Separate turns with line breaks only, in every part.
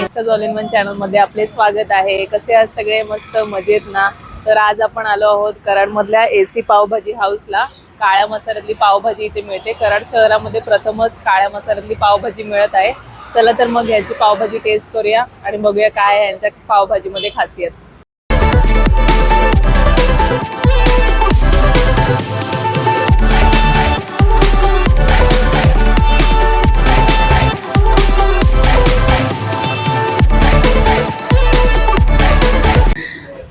नमस्कार चॅनलमध्ये आपले स्वागत आहे. कसे आहात सगळे? मस्त मजेत ना? तर आज आपण आलो आहोत कराड मधल्या एसी पावभाजी हाऊसला. काळ्या मसाल्यातली पावभाजी इथे मिळते. कराड शहरामध्ये प्रथमच काळ्या मसाल्यातली पावभाजी मिळत आहे. चला तर मग याची पावभाजी टेस्ट करूया आणि बघूया काय आहे यांच्या पावभाजीमध्ये खासियत.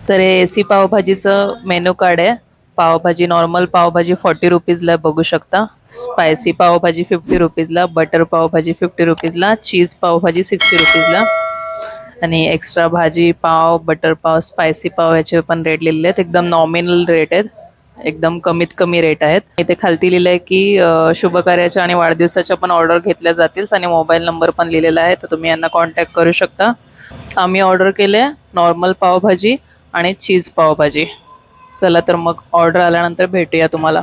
तर हे एसी पावभाजीचं मेनू कार्ड आहे. पावभाजी नॉर्मल पावभाजी फॉर्टी रुपीजला बघू शकता. स्पायसी पावभाजी फिफ्टी रुपीजला बटर पावभाजी फिफ्टी रुपीजला चीज पावभाजी सिक्स्टी रुपीजला आणि एक्स्ट्रा भाजी पाव बटर पाव स्पायसी पाव याचे पण रेट लिहिलेले आहेत. एकदम नॉमिनल रेट आहेत. एकदम कमीत कमी रेट आहेत. इथे खालती लिहिलं आहे की शुभकार्याच्या आणि वाढदिवसाच्या पण ऑर्डर घेतल्या जातील. आणि मोबाईल नंबर पण लिहिलेला आहे. तर तुम्ही यांना कॉन्टॅक्ट करू शकता. आम्ही ऑर्डर केले नॉर्मल पावभाजी. आणि चीज पावभाजी. चला तर मग ऑर्डर आल्यानंतर भेटूया तुम्हाला.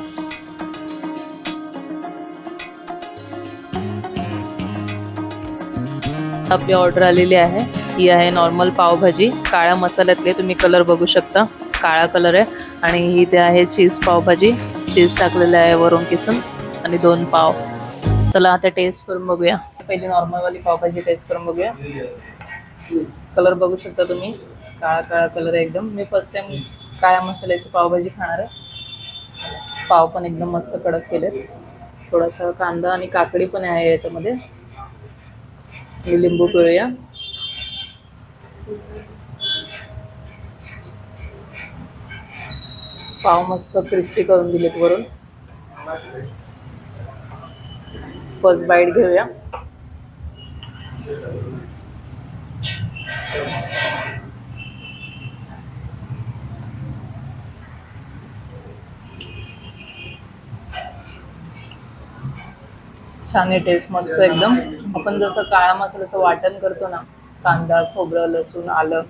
आपली ऑर्डर आलेली आहे. ही आहे नॉर्मल पावभाजी. काळ्या मसाल्यातले तुम्ही कलर बघू शकता. काळा कलर आहे. आणि ही ते आहे चीज पावभाजी. चीज टाकलेलं आहे वरून किसून. आणि दोन पाव. चला आता टेस्ट करून बघूया. पहिली नॉर्मलवाली पावभाजी टेस्ट करून बघूया. कलर बघू शकता तुम्ही. काळा काळा कलर आहे एकदम. मी फर्स्ट टाइम काळ्या मसाल्याची पावभाजी खाणार आहे. पाव पण एकदम मस्त कडक केलेत. थोडासा कांदा आणि काकडी पण आहे याच्यामध्ये. लिंबू पिळूया. पाव मस्त क्रिस्पी करून दिलेत वरून. फर्स्ट बाईट घेऊया. छान आहे टेस्ट मस्त एकदम. आपण जसं काळा मसाल्याचं वाटण करतो ना कांदा खोबरं लसूण आलं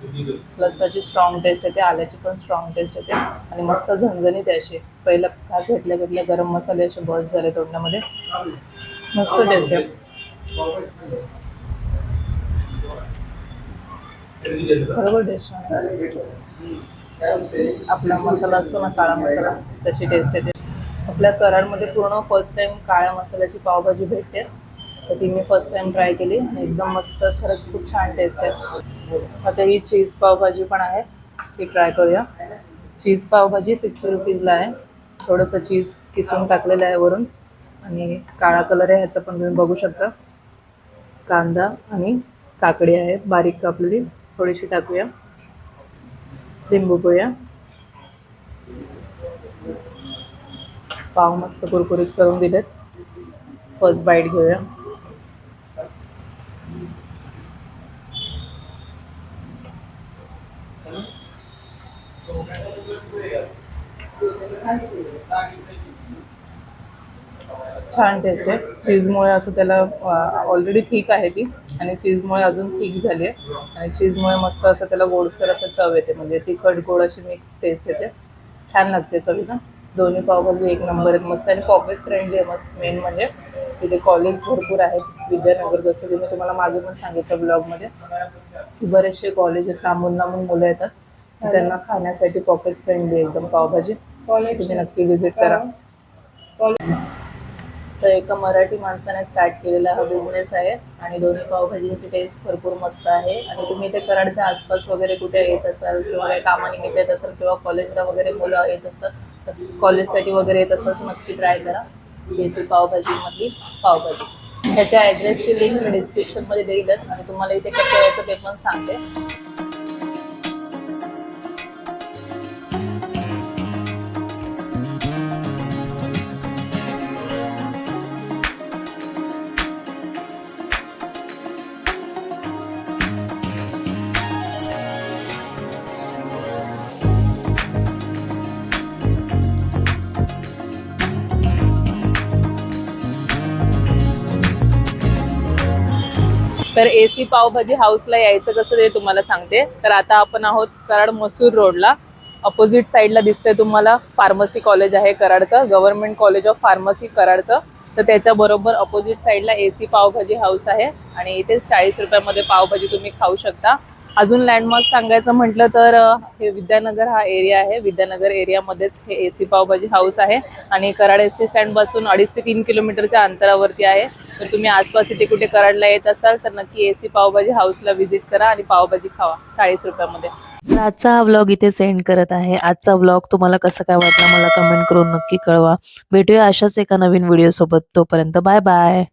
प्लस त्याची स्ट्रॉंग टेस्ट येते आल्याची पण स्ट्रॉंग टेस्ट येते. आणि मस्त झणझणीत आहे अशी. पहिला खास घेतल्या घेतल्या गरम मसाले असे बस झाले तोंडामध्ये. मस्त टेस्ट आहे. बरोबर टेस्ट आपला मसाला असतो ना काळा मसाला तशी टेस्ट येते. आपल्या कराडमध्ये पूर्ण फर्स्ट टाइम काळ्या मसाल्याची पावभाजी भेटते. तर ती मी फर्स्ट टाइम ट्राय केली आणि एकदम मस्त खरंच खूप छान टेस्ट आहे. आता ही चीज पावभाजी पण आहे. ती ट्राय करूया. चीज पावभाजी सिक्स्टी रुपीजला आहे. थोडंसं चीज किसून टाकलेलं आहे वरून. आणि काळा कलर आहे ह्याचा पण तुम्ही बघू शकता. कांदा आणि काकडी आहे. बारीक कापलेली. थोडीशी टाकूया. लिंबू पिळूया. पाव मस्त कुरकुरीत करून दिलेत. फर्स्ट बाईट घेऊया. छान टेस्ट आहे. चीजमुळे असं त्याला ऑलरेडी ठीक आहे ती. आणि चीजमुळे अजून ठीक झाली आहे. आणि चीजमुळे मस्त असं त्याला गोडसर असं चव येते. म्हणजे तिखट गोड अशी मिक्स टेस्ट येते. छान लागते चवीला. दोन्ही पावभाजी एक नंबर आहेत. मस्त आणि पॉकेट फ्रेंडली आहे मग मेन म्हणजे. तिथे कॉलेज भरपूर आहेत. विद्यानगर जसं की मी तुम्हाला मागे पण सांगितलं ब्लॉगमध्ये बरेचसे कॉलेज आहेत. लांबून लांबून मुलं येतात. त्यांना खाण्यासाठी पॉकेट फ्रेंडली एकदम पावभाजी तुम्ही नक्की विजिट करा. तर एका मराठी माणसाने स्टार्ट केलेला हा बिझनेस आहे. आणि दोन्ही पावभाजीची टेस्ट भरपूर मस्त आहे. आणि तुम्ही ते कराडच्या आसपास वगैरे कुठे येत असाल किंवा काही कामानिमित्त येत असाल किंवा कॉलेजला वगैरे मुलं येत असतात कॉलेजसाठी वगैरे येत असाल नक्की ट्राय करा. देसी पावभाजीमधली पावभाजी. ह्याच्या ॲड्रेसची लिंक मी डिस्क्रिप्शनमध्ये देईलच आणि तुम्हाला इथे कसं यायचं ते पण सांगते. तर एसी पावभाजी हाऊसला यायचं कसं ते तुम्हाला सांगते. तर आता आपण आहोत कराड मसूर रोडला. अपोजिट साईडला दिसतंय तुम्हाला फार्मसी कॉलेज आहे कराडचं. गव्हर्नमेंट कॉलेज ऑफ फार्मसी कराडचं. तर त्याच्या बरोबर अपोजिट साईडला ए सी पावभाजी हाऊस आहे. आणि इथे चाळीस रुपयामध्ये पावभाजी तुम्ही खाऊ शकता. अजून लँडमार्क सांगायचं म्हटलं तर हे विद्यानगर हा एरिया आहे. विद्यानगर एरियामध्येच हे ए सी पावभाजी हाऊस आहे आणि कराड एस टी स्टँडपासून अडीच ते तीन किलोमीटरच्या अंतरावरती आहे. तर तुम्ही आसपास इथे कुठे कराडला येत असाल तर नक्की ए सी पावभाजी हाऊसला व्हिजिट करा आणि पावभाजी खावा चाळीस रुपयामध्ये. तर आजचा हा व्लॉग इथे सेंड करत आहे. आजचा व्लॉग तुम्हाला कसं काय वाटला मला कमेंट करून नक्की कळवा. भेटूया अशाच एका नवीन व्हिडिओसोबत तोपर्यंत बाय बाय